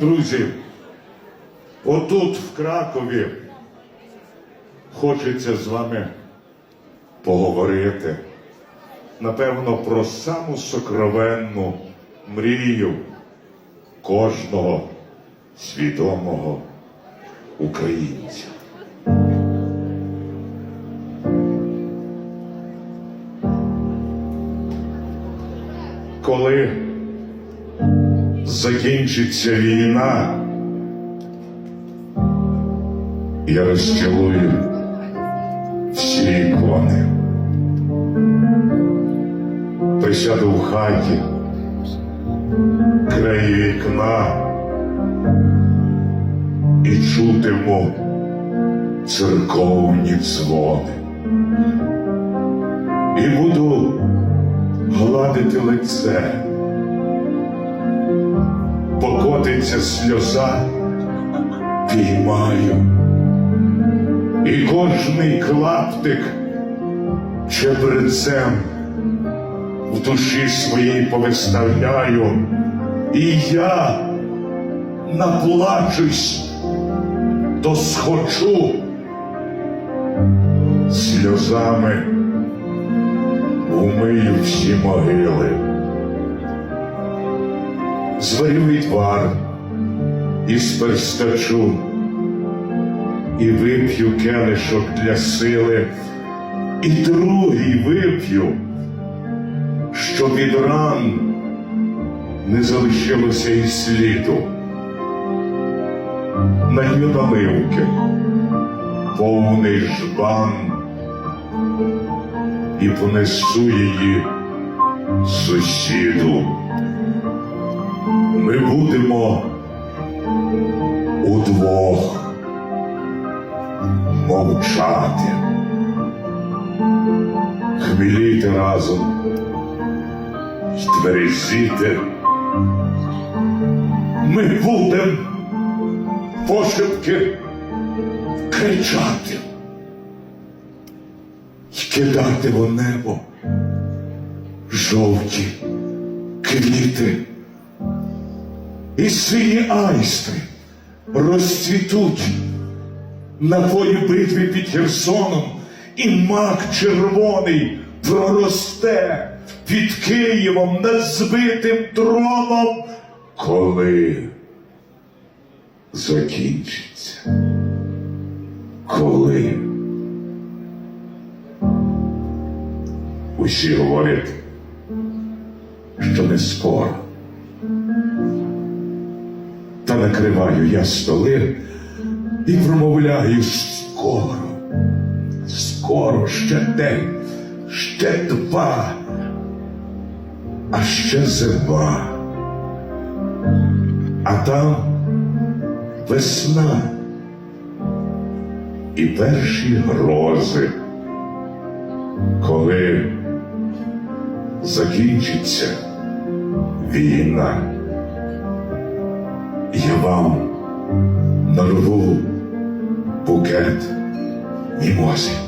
Друзі, отут, в Кракові, хочеться з вами поговорити. Напевно, про саму сокровенну мрію кожного свідомого українця. Коли закінчиться війна, я розцілую всі ікони. Присяду в хаті, край вікна і чутиму церковні дзвони. І буду гладити лице покотиться сльоза, піймаю, і кожний клаптик чебрецем в душі своїй повиставляю, і я наплачусь, то схочу сльозами умию всі могили зварю відвар із перстачу і вип'ю келишок для сили, і другий вип'ю, щоб від ран не залишилося і сліду. Налью наливки, повний жбан, і понесу її сусіду ми будемо удвох мовчати, хміліти разом, тверезіти. Ми будемо пошепки кричати й кидати в небо жовті квіти і сині айстри розцвітуть на полі битви під Херсоном, і мак червоний проросте під Києвом над збитим троном, коли закінчиться, коли? Усі говорять, що не скоро накриваю я столи і промовляю скоро, скоро ще день, ще два, а ще зима. А там весна і перші грози, коли закінчиться війна я вам нарву букет мімози.